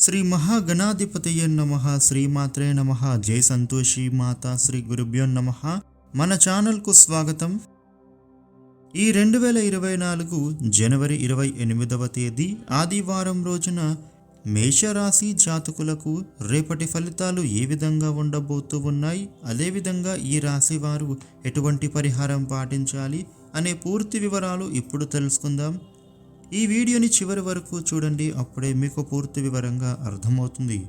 శ్రీ మహాగణాధిపతయ నమ శ్రీమాత్రే నమ జై సంతోషి మాత శ్రీ గురుభ్యో నమ. మన ఛానల్కు స్వాగతం. ఈ రెండు వేల ఇరవై నాలుగు జనవరి ఇరవై ఎనిమిదవ తేదీ ఆదివారం రోజున మేషరాశి జాతకులకు రేపటి ఫలితాలు ఏ విధంగా ఉండబోతూ ఉన్నాయి? అదేవిధంగా ఈ రాశి వారు ఎటువంటి పరిహారం పాటించాలి? అనే పూర్తి వివరాలు ఇప్పుడు తెలుసుకుందాం. ఈ వీడియోని చివరి వరకు చూడండి అప్పుడే మీకు పూర్తి వివరంగా అర్థమవుతుంది.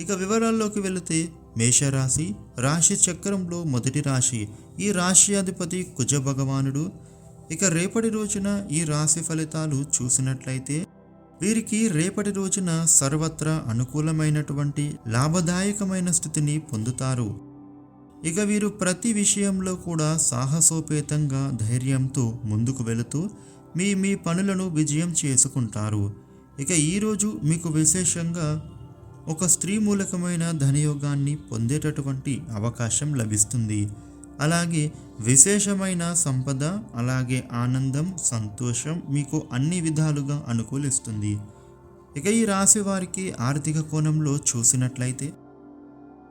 ఇక వివరాల్లోకి వెళితే మేషరాశి. రాశి చక్రంలో మొదటి రాశి. ఈ రాశి అధిపతి కుజ భగవానుడు. ఇక రేపటి రోజున ఈ రాశి ఫలితాలు చూసినట్లయితే వీరికి రేపటి రోజున సర్వత్రా అనుకూలమైనటువంటి లాభదాయకమైన స్థితిని పొందుతారు. ఇక వీరు ప్రతి విషయంలో కూడా సాహసోపేతంగా ధైర్యంతో ముందుకు వెళుతూ మీ మీ పనులను విజయం చేసుకుంటారు. ఇక ఈరోజు మీకు విశేషంగా ఒక స్త్రీ మూలకమైన ధనయోగాన్ని పొందేటటువంటి అవకాశం లభిస్తుంది. అలాగే విశేషమైన సంపద అలాగే ఆనందం సంతోషం మీకు అన్ని విధాలుగా అనుకూలిస్తుంది. ఇక ఈ రాశి వారికి ఆర్థిక కోణంలో చూసినట్లయితే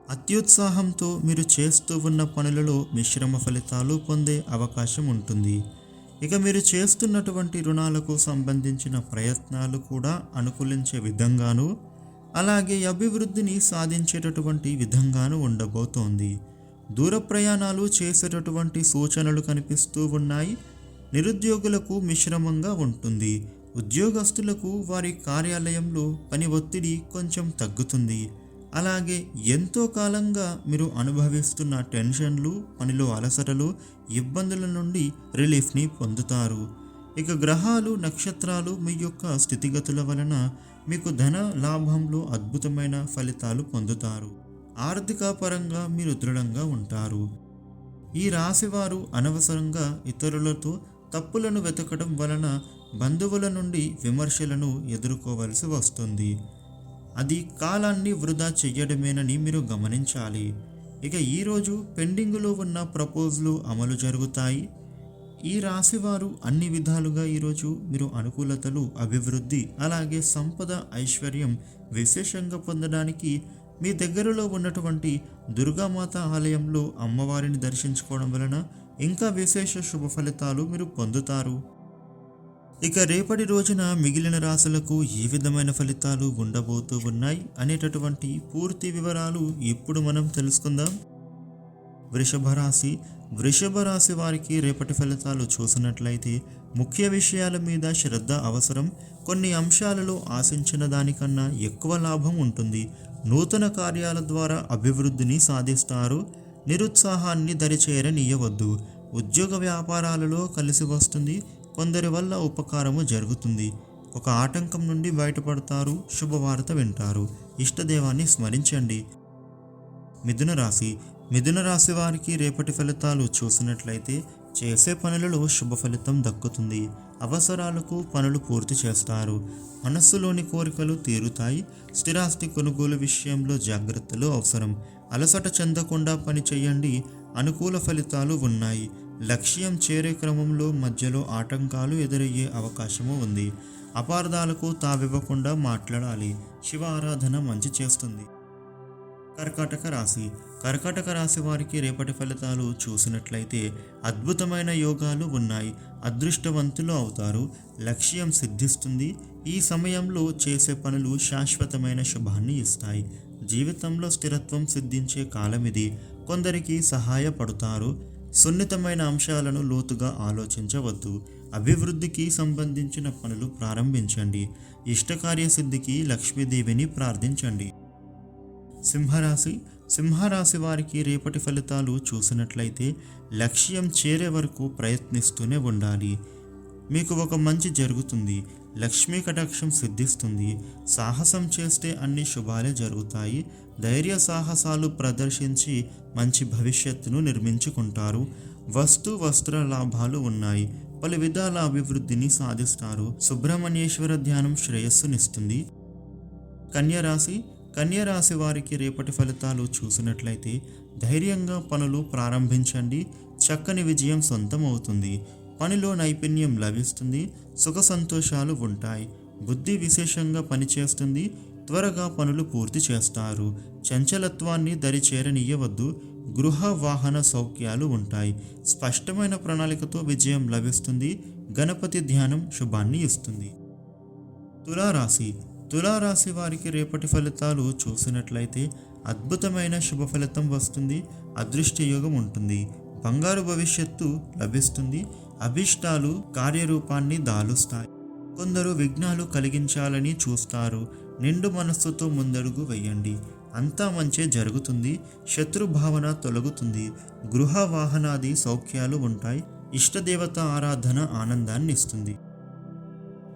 అత్యుత్సాహంతో మీరు చేస్తూ ఉన్న పనులలో మిశ్రమ ఫలితాలు పొందే అవకాశం ఉంటుంది. ఇక మీరు చేస్తున్నటువంటి రుణాలకు సంబంధించిన ప్రయత్నాలు కూడా అనుకూలించే విధంగాను అలాగే అభివృద్ధిని సాధించేటటువంటి విధంగాను ఉండబోతోంది. దూర ప్రయాణాలు చేసేటటువంటి సూచనలు కనిపిస్తూ ఉన్నాయి. నిరుద్యోగులకు మిశ్రమంగా ఉంటుంది. ఉద్యోగస్తులకు వారి కార్యాలయంలో పని ఒత్తిడి కొంచెం తగ్గుతుంది. అలాగే ఎంతో కాలంగా మీరు అనుభవిస్తున్న టెన్షన్లు పనిలో అలసటలు ఇబ్బందుల నుండి రిలీఫ్ని పొందుతారు. ఇక గ్రహాలు నక్షత్రాలు మీ యొక్క స్థితిగతుల వలన మీకు ధన లాభంలో అద్భుతమైన ఫలితాలు పొందుతారు. ఆర్థిక పరంగా మీరు దృఢంగా ఉంటారు. ఈ రాశివారు అనవసరంగా ఇతరులతో తప్పులను వెతకడం వలన బంధువుల నుండి విమర్శలను ఎదుర్కోవలసి వస్తుంది. అది కాలాన్ని వృధా చెయ్యడమేనని మీరు గమనించాలి. ఇక ఈరోజు పెండింగులో ఉన్న ప్రపోజలు అమలు జరుగుతాయి. ఈ రాశివారు అన్ని విధాలుగా ఈరోజు మీరు అనుకూలతలు అభివృద్ధి అలాగే సంపద ఐశ్వర్యం విశేషంగా పొందడానికి మీ దగ్గరలో ఉన్నటువంటి దుర్గామాత ఆలయంలో అమ్మవారిని దర్శించుకోవడం వలన ఇంకా విశేష శుభ ఫలితాలు మీరు పొందుతారు. ఇక రేపటి రోజున మిగిలిన రాశులకు ఏ విధమైన ఫలితాలు ఉండబోతూ ఉన్నాయి అనేటటువంటి పూర్తి వివరాలు ఇప్పుడు మనం తెలుసుకుందాం. వృషభ రాశి. వృషభ రాశి వారికి రేపటి ఫలితాలు చూసినట్లయితే ముఖ్య విషయాల మీద శ్రద్ధ అవసరం. కొన్ని అంశాలలో ఆశించిన దానికన్నా ఎక్కువ లాభం ఉంటుంది. నూతన కార్యాల ద్వారా అభివృద్ధిని సాధిస్తారు. నిరుత్సాహాన్ని దరిచేరనీయవద్దు. ఉద్యోగ వ్యాపారాలలో కలిసి వస్తుంది. కొందరి వల్ల ఉపకారము జరుగుతుంది. ఒక ఆటంకం నుండి బయటపడతారు శుభవార్త వింటారు. ఇష్టదేవాన్ని స్మరించండి. మిథున రాశి. మిథున రాశి వారికి రేపటి ఫలితాలు చూసినట్లయితే చేసే పనులలో శుభ ఫలితం దక్కుతుంది. అవసరాలకు పనులు పూర్తి చేస్తారు. మనస్సులోని కోరికలు తీరుతాయి. స్థిరాస్తి కొనుగోలు విషయంలో జాగ్రత్తలు అవసరం. అలసట చెందకుండా పని చేయండి. అనుకూల ఫలితాలు ఉన్నాయి. లక్ష్యం చేరే క్రమంలో మధ్యలో ఆటంకాలు ఎదురయ్యే అవకాశము ఉంది. అపార్థాలకు తావివ్వకుండా మాట్లాడాలి. శివ ఆరాధన మంచి చేస్తుంది. కర్కాటక రాశి. కర్కాటక రాశి వారికి రేపటి ఫలితాలు చూసినట్లయితే అద్భుతమైన యోగాలు ఉన్నాయి. అదృష్టవంతులు అవుతారు. లక్ష్యం సిద్ధిస్తుంది. ఈ సమయంలో చేసే పనులు శాశ్వతమైన శుభాన్ని ఇస్తాయి. జీవితంలో స్థిరత్వం సిద్ధించే కాలం ఇది కొందరికి సహాయపడతారు. సున్నితమైన అంశాలను లోతుగా ఆలోచించవద్దు. అభివృద్ధికి సంబంధించిన పనులు ప్రారంభించండి. ఇష్టకార్యసిద్ధికి లక్ష్మీదేవిని ప్రార్థించండి. సింహరాశి. సింహరాశి వారికి రేపటి ఫలితాలు చూసినట్లయితే లక్ష్యం చేరే వరకు ప్రయత్నిస్తూనే ఉండాలి. మీకు ఒక మంచి జరుగుతుంది. లక్ష్మీ కటాక్షం సిద్ధిస్తుంది. సాహసం చేస్తే అన్ని శుభాలే జరుగుతాయి. ధైర్య సాహసాలు ప్రదర్శించి మంచి భవిష్యత్తును నిర్మించుకుంటారు. వస్తు వస్త్ర లాభాలు ఉన్నాయి. పలు విధాల అభివృద్ధిని సాధిస్తారు. సుబ్రహ్మణ్యేశ్వర ధ్యానం శ్రేయస్సునిస్తుంది కన్యరాశి కన్యరాశి వారికి రేపటి ఫలితాలు చూసినట్లయితే ధైర్యంగా పనులు ప్రారంభించండి. చక్కని విజయం సొంతం అవుతుంది పనిలో నైపుణ్యం లభిస్తుంది. సుఖ సంతోషాలు ఉంటాయి. బుద్ధి విశేషంగా పనిచేస్తుంది. త్వరగా పనులు పూర్తి చేస్తారు. చంచలత్వాన్ని దరి చేరనీయవద్దు గృహ వాహన సౌఖ్యాలు ఉంటాయి. స్పష్టమైన ప్రణాళికతో విజయం లభిస్తుంది. గణపతి ధ్యానం శుభాన్ని ఇస్తుంది. తులారాశి. తులారాశి వారికి రేపటి ఫలితాలు చూసినట్లయితే అద్భుతమైన శుభ ఫలితం వస్తుంది. అదృష్టయోగం ఉంటుంది. బంగారు భవిష్యత్తు లభిస్తుంది. అభిష్టాలు కార్యరూపాన్ని దాలుస్తాయి. కొందరు విఘ్నాలు కలిగించాలని చూస్తారు. నిండు మనస్సుతో ముందడుగు వేయండి. అంతా మంచే జరుగుతుంది. శత్రు భావన తొలగుతుంది. గృహ వాహనాది సౌఖ్యాలు ఉంటాయి. ఇష్టదేవత ఆరాధన ఆనందాన్ని ఇస్తుంది.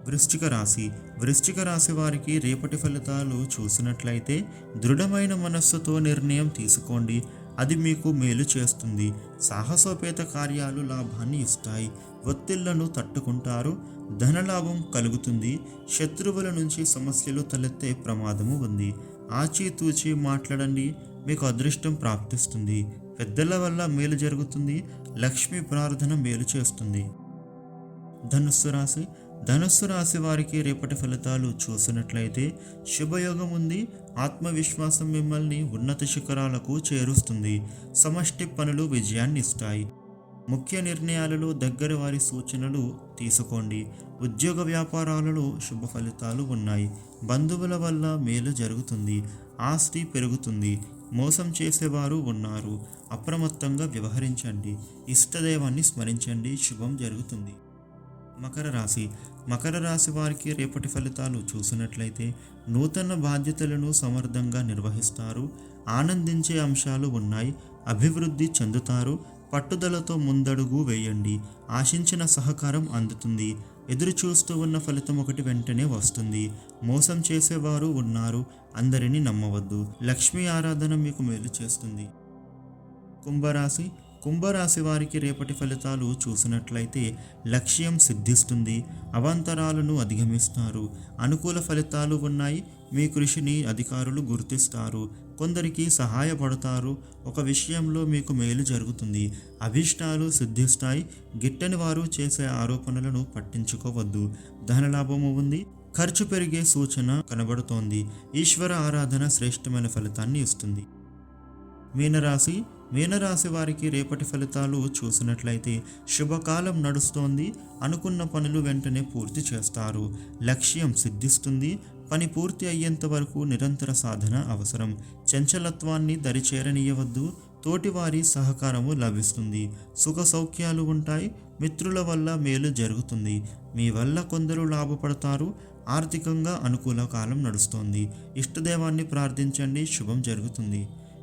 వృశ్చిక రాశి. వృశ్చిక రాశి వారికి రేపటి ఫలితాలు చూసినట్లయితే దృఢమైన మనస్సుతో నిర్ణయం తీసుకోండి. అది మీకు మేలు చేస్తుంది. సాహసోపేత కార్యాలు లాభాన్ని ఇస్తాయి. ఒత్తిళ్ళను తట్టుకుంటారు. ధనలాభం కలుగుతుంది. శత్రువుల నుంచి సమస్యలు తలెత్తే ప్రమాదము ఉంది. ఆచితూచి మాట్లాడండి. మీకు అదృష్టం ప్రాప్తిస్తుంది. పెద్దల వల్ల మేలు జరుగుతుంది. లక్ష్మీ ప్రార్థన మేలు చేస్తుంది. ధనుస్సు రాశి ధనుస్సు రాశి వారికి రేపటి ఫలితాలు చూసినట్లయితే శుభయోగం ఉంది. ఆత్మవిశ్వాసం మిమ్మల్ని ఉన్నత శిఖరాలకు చేరుస్తుంది. సమష్టి పనులు విజయాన్ని ఇస్తాయి. ముఖ్య నిర్ణయాలలో దగ్గర వారి సూచనలు తీసుకోండి. ఉద్యోగ వ్యాపారాలలో శుభ ఫలితాలు ఉన్నాయి. బంధువుల వల్ల మేలు జరుగుతుంది. ఆస్తి పెరుగుతుంది. మోసం చేసేవారు ఉన్నారు. అప్రమత్తంగా వ్యవహరించండి. ఇష్టదైవాన్ని స్మరించండి. శుభం జరుగుతుంది. మకర రాశి. మకర రాశి వారికి రేపటి ఫలితాలు చూసినట్లయితే నూతన బాధ్యతలను సమర్థంగా నిర్వహిస్తారు. ఆనందించే అంశాలు ఉన్నాయి. అభివృద్ధి చెందుతారు. పట్టుదలతో ముందడుగు వేయండి. ఆశించిన సహకారం అందుతుంది. ఎదురు చూస్తూ ఉన్న ఫలితం ఒకటి వెంటనే వస్తుంది. మోసం చేసేవారు ఉన్నారు. అందరినీ నమ్మవద్దు. లక్ష్మీ ఆరాధన మీకు మేలు చేస్తుంది. కుంభరాశి. కుంభరాశి వారికి రేపటి ఫలితాలు చూసినట్లయితే లక్ష్యం సిద్ధిస్తుంది. అవాంతరాలను అధిగమిస్తారు. అనుకూల ఫలితాలు ఉన్నాయి. మీ కృషిని అధికారులు గుర్తిస్తారు. కొందరికి సహాయపడతారు. ఒక విషయంలో మీకు మేలు జరుగుతుంది. అభిష్టాలు సిద్ధిస్తాయి. గిట్టని వారు చేసే ఆరోపణలను పట్టించుకోవద్దు. ధనలాభము ఉంది. ఖర్చు పెరిగే సూచన కనబడుతోంది. ఈశ్వర ఆరాధన శ్రేష్టమైన ఫలితాన్ని ఇస్తుంది. మీనరాశి మీనరాశి వారికి రేపటి ఫలితాలు చూసినట్లయితే శుభకాలం నడుస్తోంది. అనుకున్న పనులు వెంటనే పూర్తి చేస్తారు. లక్ష్యం సిద్ధిస్తుంది. పని పూర్తి అయ్యేంత వరకు నిరంతర సాధన అవసరం. చంచలత్వాన్ని దరిచేరనీయవద్దు. తోటివారి సహకారము లభిస్తుంది. సుఖ సౌఖ్యాలు ఉంటాయి. మిత్రుల వల్ల మేలు జరుగుతుంది. మీ వల్ల కొందరు లాభపడతారు. ఆర్థికంగా అనుకూల కాలం నడుస్తోంది. ఇష్టదేవాన్ని ప్రార్థించండి. శుభం జరుగుతుంది.